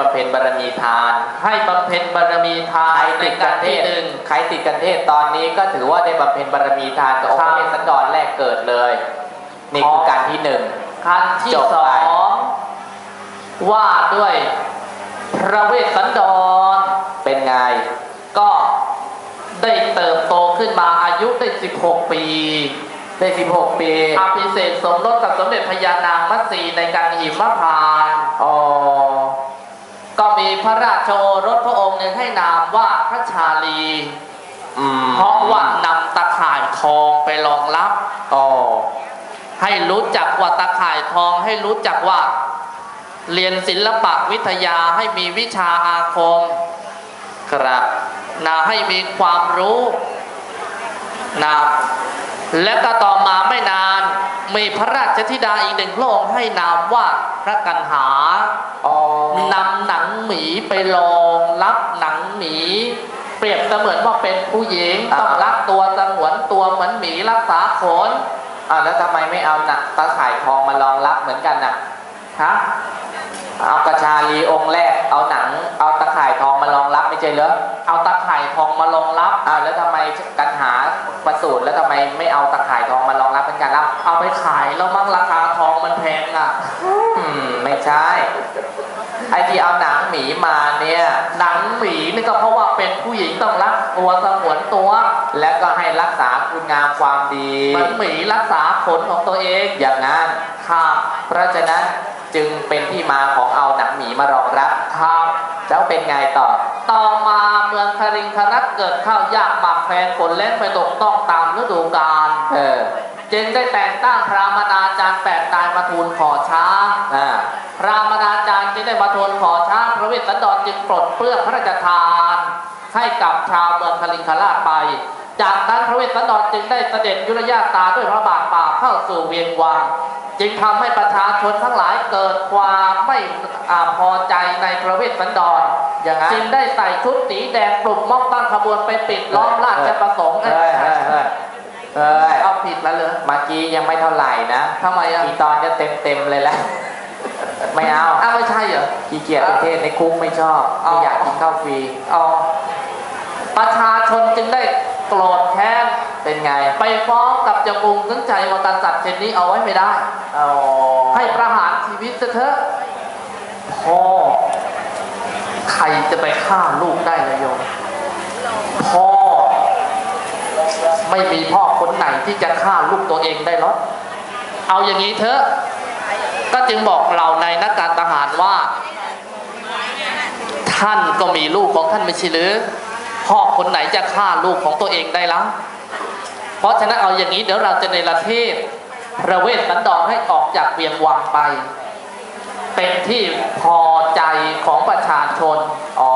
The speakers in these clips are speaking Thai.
บำเพ็ญบารมีทาน ให้บำเพ็ญบารมีทาใครนในติดกากัรนเทที่ศหนึ่งใครติดกันเทศตอนนี้ก็ถือว่าได้บำเพ็ญบารมีทานกับองค์พระเวสสันดรแรกเกิดเลย นี่คือการที่หนึ่งขั้นที่จบสไปองว่าด้วยพระเวสสันดรเป็นไง ก็ได้เติบโตขึ้นมาอายุได้ 16 ปีได้ 16 ปีอาภิเษกสมรสกับสมเด็จพญานางมัตสีในการหิมพานต์อ๋ อก็มีพระราชโอรสพระองค์หนึ่งให้นามว่าพระชาลี อืมเพราะว่านำตะข่ายทองไปรองรับ อ๋อให้รู้จักว่าตะข่ายทองให้รู้จักว่า เรียนศิลปะวิทยาให้มีวิชาอาคม ครับนะให้มีความรู้นะและก็ต่อมาไม่นาน มีพระราชธิดาอีกหนึ่งพระองค์ให้นามว่าพระกันหาอ๋อนำหนังหมีไปลองรับหนังหมีเปรียบเสมือนว่าเป็นผู้หญิงต้องรักตัวสงวนตัวเหมือนหมีรักษาขนอ่าวแล้วทำไมไม่เอาหนักตาข่ายทองมารองรับเหมือนกันน่ะฮะเอากระชาลีองค์แรกเอาหนัง เอาตะข่ายทองมารองรับไม่ใช่เหรอเอาตะข่ายทองมารองรับอ้าวแล้วทำไมกันหา ประสูตรแล้วทำไมไม่เอาตะข่ายทองมารองรับเหมือนกันล่ะเอาไปขายแล้วมั้งราคาทองมันแพงอะไม่ใช่ไอที่เอาหนังหมีมาเนี่ยหนังหมีนี่ก็เพราะว่าเป็นผู้หญิงต้องรักตัวสงวนตัว แล้วก็ให้รักษาคุณงามความดีหมือนหมีรักษาขนของตัวเองอย่างนั้นครับเพราะฉะนั้นจึงเป็นที่มาของเอาหนังหมีมารองรับครับ แล้วเป็นไงต่อ ต่อมาเมืองคาริงคนัตเกิดข้าวยากหมากแพงฝนแล้งไปตกต้องตามฤดูกาลเออจึงได้แต่งตั้งพระมนาจารย์แปดนายมาทูลขอช้างอ่าพระมนาจารย์จึงได้มาทูลขอช้างพระเวสสันดรจึงปลดเปลื้องพระราชทาน ให้กับชาวเมืองคาริงคราชไป จากนั้นพระเวสสันดรจึงได้เสด็จยุรญาตราด้วยพระบาทป่าเข้าสู่เวียงวัง จึงทำให้ประชาชนทั้งหลายเกิดความไม่อาพอใจในพระเวสสันดรอย่างนั้นจึงได้ใส่ชุดสีแดงปลุกม็อบตั้งขบวนไปปิดล้อมราชประสงค์เฮ้ยเฮ้ยเฮ้ยเฮ้ยเอาผิดแล้วเหรอเมื่อกี้ยังไม่เท่าไหร่นะทำไมอะอีตอนจะเต็มเต็มๆเลยแหละไม่เอาอ้าวไม่ใช่เหรอขี้เกียจประเทศในคุกไม่ชอบเอาไม่อยากกินข้าวฟรีอ๋อประชาชนจึงได้โกรธแค้นเป็นไง ไปฟ้องกับเจ้ากรุงทั้งใจว่ากษัตริย์เช่นนี้เอาไว้ไม่ได้เอา ให้ประหารชีวิตเถอะพ่อใครจะไปฆ่าลูกได้นะโยมพ่อไม่มีพ่อคนไหนที่จะฆ่าลูกตัวเองได้หรอกเอาอย่างนี้เถอะ ก็จึงบอกเราในนักการทหารว่า ท่านก็มีลูกของท่านไม่ใช่หรือ พ่อคนไหนจะฆ่าลูกของตัวเองได้แล้วเพราะฉะนั้นเอาอย่างนี้เดี๋ยวเราจะในประเทศ ระเวสสันดรให้ออกจากเวียงวังไป เป็นที่พอใจของประชาชนอ๋อ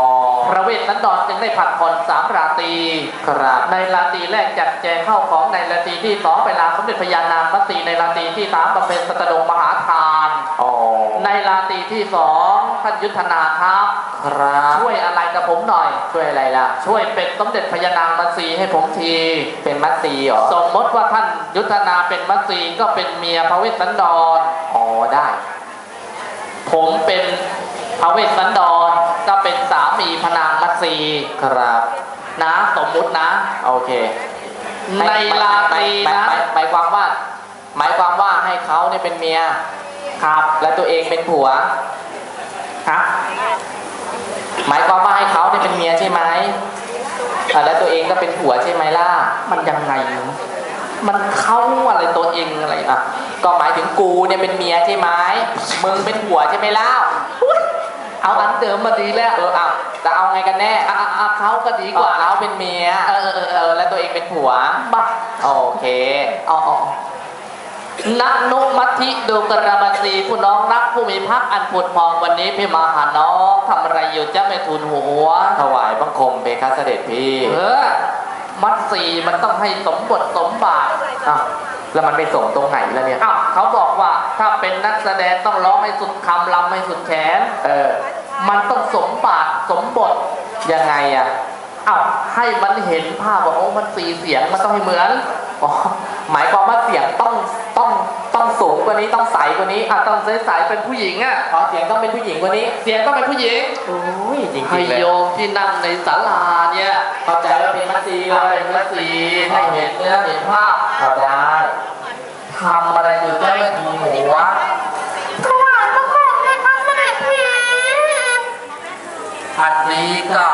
พระเวสสันดรจึงได้ผัดผ่อนสามราตรีครับในราตรีแรกจัดแจงเข้าของในราตรีที่สองไปลาสมเด็จพญานางมัตสีในราตรีที่สามบำเพ็ญสัตดงมหาทานอ๋อในราตรีที่สองท่านยุทธนาครับ ครับช่วยอะไรกับผมหน่อย ช่วยอะไรล่ะ ช่วยเป็นสมเด็จพญานางมัตสีให้ผมที เป็นมัตสีเหรอ สมมติว่าท่านยุทธนาเป็นมัตสีก็เป็นเมียพระเวสสันดร อ๋อได้ ผมเป็นพระเวสสันดรก็เป็นสามีพนางมัตสีครับ นะ สมมุตินะ โอเค ในราตรีหมายนะหมายหมายความว่า หมายความว่าให้เขาเนี่ยเป็นเมีย ครับ และตัวเองเป็นผัว ครับ หมายความว่าให้เขาเนี่ยเป็นเมียใช่ไหมอ่าแล้วตัวเองก็เป็นผัวใช่ไหมล่ะ มันยังไงวะมันเข้าอะไรตัวเองอะไรอะอะ ก็หมายถึงกูเนี่ยเป็นเมียใช่ไหมมึงเป็นผัวใช่ไหมล่ะเอาอันเดิมมาดีแล้วเอออะจะเอาไงกันแน่อะอะอะเขาก็ดีดีกกว่าว่าเขาเป็นเมียเออเออเออเออแล้วตัวเองเป็นผัวบ้าโอเคอ๋อ อ๋อนักนุมัทธิดูกระบันตีผู้น้องรักผู้มีพักอันผุดพองวันนี้พี่มาหาน้องทำอะไรอยู่จะไม่ทูลหัว ถวายบังคมเพคะเสด็จพี่ เออ มัดสีมันต้องให้สมบทสมบาทอ้าวแล้วมันไปส่งตรงไหนแล้วเนี่ยอ้าวเขาบอกว่าถ้าเป็นนักแสดงต้องร้องให้สุดคำลำให้สุดแขน เออ มันต้องสมบาทสมบทยังไงอะอ้าวให้มันเห็นภาพว่าโอ้มันสีเสียงมันต้องให้เหมือนอ๋อหมายความว่าเสียงต้อง ต้องต้องสูงกว่านี้ต้องใสกว่านี้อะต้องใสๆเป็นผู้หญิงอะขอเสียงต้องเป็นผู้หญิงกว่านี้ เสียงก็เป็นผู้หญิงโอ้ยจริงให้ๆเลยโยมที่นั่งในศาลาเนี่ยเข้าใจว่าเป็นมัสซีเลเลยยพระศรีให้เห็นเนื้อเห็นภาพเข้าใจทำอะไรอยู่เจ้าแม่ทีหัวถวายพระพรในพระเสด็จพี่อันนี้ก็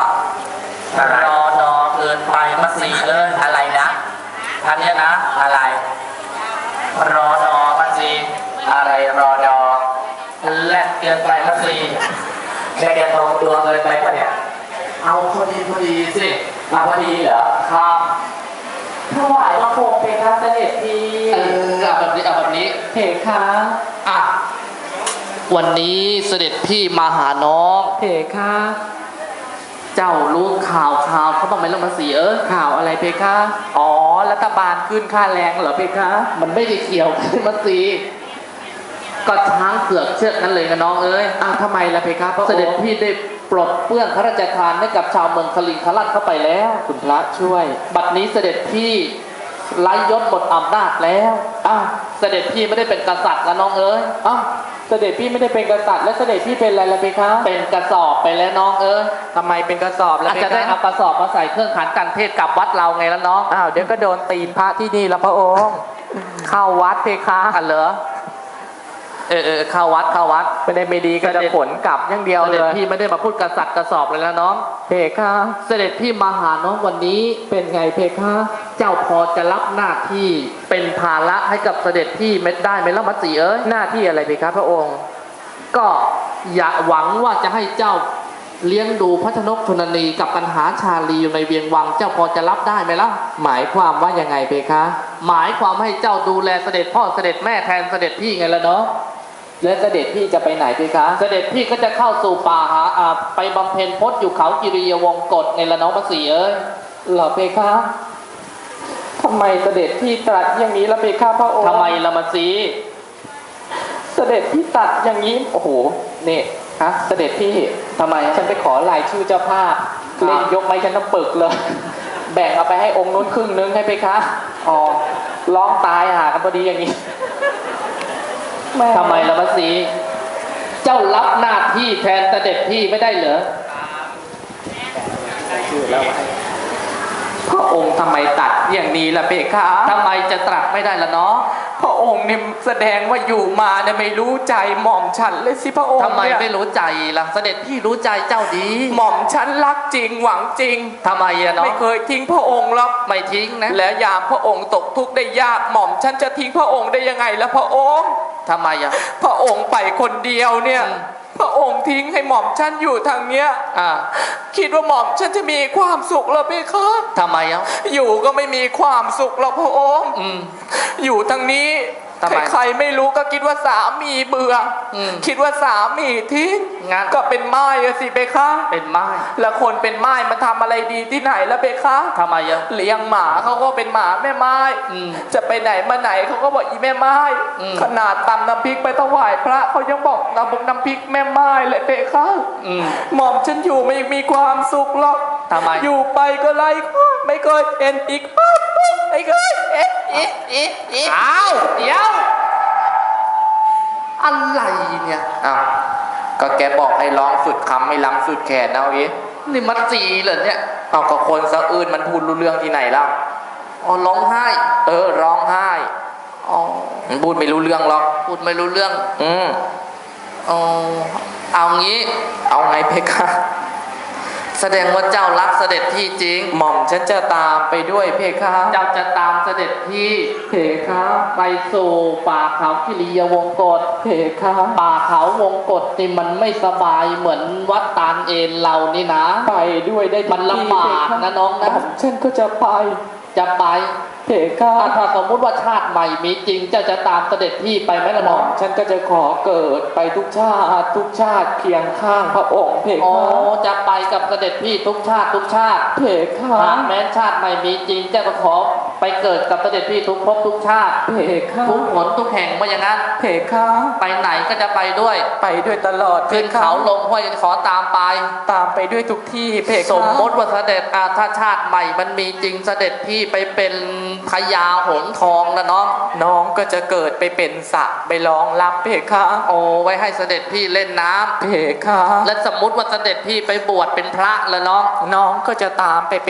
รอดอเกินไปมาสีเลยอะไรนะอันเนี้ยนะอะไรรอดอ มาสีอะไรรอดอแลกเกินไปมาสีแกแกตรงตัวเกินไปปะเนี่ย เอาพอดีพอดีสิมาพอดีเหรอครับถวายพระโคมเพคะเสด็จพี่เออเอาแบบนี้เอาแบบนี้เพคะอะวันนี้เสด็จพี่มาหาน้องเพคะ เจ้ารู้ข่าวข่าวเขาบ้างไหมล่ะมาสีเออข่าวอะไรเพคะอ๋อรัฐบาลขึ้นค่าแรงเหรอเพคะมันไม่ได้เกี่ยวกันมาสีก็ช้างเผือกเชือกนั้นเลยนะน้องเอ้ยอ้าวทำไมล่ะเพคะพระเสองค์ด็จพี่ได้ปลดเปื้อนพระราชทานให้กับชาวเมืองคลิงคลัดเข้าไปแล้ว คุณพระช่วย บัดนี้เสด็จพี่ไร้ยศหมดอำนาจแล้วอ้าวเสด็จพี่ไม่ได้เป็นกษัตริย์แล้วน้องเอ้ยอ้าว เสด็จพี่ไม่ได้เป็นกษัตริย์และเสด็จพี่เป็นอะไรล่ะเพคะเป็นกระสอบไปแล้วน้องเอ้ยทำไมเป็นกระสอบล่ะอาจเพจะได้คะเอากระสอบมาใส่เครื่องขันกันเทศกลับวัดเราไงแล้วน้องอ้าวเดี๋ยวก็โดนตีนพระที่นี่แล้วพระองค์ เข้าวัดเพคะอะเหรอ เออเออเข้าวัดเข้าวัดไม่ได้ไม่ดีก็จะขนกลับอย่างเดียวเสเลด็จยพี่ไม่ได้มาพูดกษัตริย์กระสอบเลยแล้วน้อง เพคะเสด็จพี่มาหาน้องวันนี้เป็นไงเพคะ เจ้าพอจะรับหน้าที่เป็นภาระให้กับเสด็จพี่เม็ดได้ไหมล่ะมัตสีเอ้ยหน้าที่อะไรเพคะพระองค์ ก็อย่าหวังว่าจะให้เจ้าเลี้ยงดูพระชนกชนนีกับปัญหาชาลีอยู่ในเวียงวัง เจ้าพอจะรับได้ไหมล่ะ หมายความว่ายังไงเพคะ หมายความให้เจ้าดูแลเสด็จพ่อเสด็จแม่แทนเสด็จพี่ไงล่ะเนาะ และเสด็จพี่จะไปไหนเพคะ เสด็จพี่ก็จะเข้าสู่ป่าหาอ่าไปบำเพ็ญพจน์อยู่เขากิริยวงกฎไงล่ะน้องมัตสีเอ้ยเหรอเพคะทำไมเสด็จพี่ตรัสอย่างนี้ละเพคะพระองค์ทำไมละมัตสีเสด็จพี่ตัดอย่างนี้โอ้โหนี่ฮะเสด็จพี่ทำไมฉันไปขอรายชื่อเจ้าภาพครับเล่นยกไม้ฉันต้องปึกเลย แบ่งเอาไปให้องค์นู้นครึ่งนึงให้เพคะอ๋อร้องตายหากันพอดีอย่างนี้แทำไมละมัตสีเจ้ารับหน้าที่แทนเสด็จพี่ไม่ได้เหรอชื่อแล้วไว้พระองค์ทำไมตัดอย่างนี้ล่ะเพคะทำไมจะตรัสไม่ได้ละเนาะ พระองค์เนี่ยแสดงว่าอยู่มาเนี่ยไม่รู้ใจหม่อมฉันเลยสิพระองค์ทำไมเนี่ยไม่รู้ใจล่ะ เสด็จพี่รู้ใจเจ้าดี หม่อมฉันรักจริงหวังจริงทำไมอะเนาะไม่เคยทิ้งพระองค์หรอกไม่ทิ้งนะและยามพระองค์ตกทุกข์ได้ยากหม่อมฉันจะทิ้งพระองค์ได้ยังไงล่ะพระองค์ทำไมอะพระองค์ไปคนเดียวเนี่ยอืมพ ระองค์ทิ้งให้หม่อมฉันอยู่ทางเนี้ยอ่าคิดว่าหม่อมฉันจะมีความสุขเหรอเพคะทำไมอะอยู่ก็ไม่มีความสุขหรอกพระองค์ อืม อยู่ทางนี้ ทำไมใครๆไม่รู้ก็คิดว่าสามีเบื่ออมคิดว่าสามีทิ้งงั้น ก็เป็นไม้อะสิเบคะเป็นไม้แล้วคนเป็นไม้มันทำอะไรดีที่ไหนแล้วเบคะทำไมอะเลี้ยงหมาเขาก็เป็นหมาแม่ไม้อืมจะไปไหนมาไหนเขาก็บอกอีแม่ไม้อืมขนาดตำน้ำพริกไปถวายพระเขายังบอกน้ำบกน้ำพริกแม่ไม้เลยเบคะอืมหม่อมฉันอยู่ไม่มีความสุขหรอกทำไมอยู่ไปก็ไล่ไม่เคยเห็นอีกไม่เค ยเห็นอีกอีกอีกอ้าวเดี๋ยว อะไรเนี่ยอ้าวก็แกบอกให้ร้องสุดคำไม่ล้ำสุดแขนเอาอีนี่มันสีเหรอเนี่ยเอาก็คนสะอื่นมันพูดรู้เรื่องที่ไหนแล้วอ๋อร้องไห้ เออร้องไห้อ๋อมันพูดไม่รู้เรื่องหรอกพูดไม่รู้เรื่อง อืมอ๋อเอางี้ เอาไงเพคะ แสดงว่าเจ้ารักเสด็จพี่จริง หม่อมฉันจะตามไปด้วยเพคะเจ้าจะตามเสด็จพี่เพคะไปสู่ป่าเขากิริยวงกฏเพคะป่าเขาวงกฏนี่มันไม่สบายเหมือนวัดตาลเอนเรานี่นะ ไปด้วยได้ทุมันลำบากนะน้องหนะม่อมฉันก็จะไปจะไป เพคะถ้าถ้าสมมุติว่าชาติใหม่มีจริงเจ้าจะตามเสด็จพี่ไปไหมล่ะหม่น้อองมฉันก็จะขอเกิดไปทุกชาติทุกชาติเคียงข้างพระองค์เพโอ้คะจะไปกับเสด็จพี่ทุกชาติทุกชาติเพคะหากแม้นชาติใหม่มีจริงเจ้าก็ขอ ไปเกิดกับเสด็จพี่ทุกภพทุกชาติเพคะทุกหนทุกแห่งว่าอย่างนั้นเพคะไปไหนก็จะไปด้วย ไปด้วยตลอดขึ้นเขาลงห้วยขอตามไป ตามไปด้วยทุกที่เพคะสมมติว่าเสด็จอาถ้าชาติใหม่มันมีจริงเสด็จพี่ไปเป็นพพญาหงส์ทองนะน้อง น้องก็จะเกิดไปเป็นสระไปรองรับเพคะโอ้ไว้ให้เสด็จพี่เล่นน้ำเพคะและสมมุติว่าเสด็จพี่ไปบวชเป็นพระแล้วน้อง น้องก็จะตามไปเป็น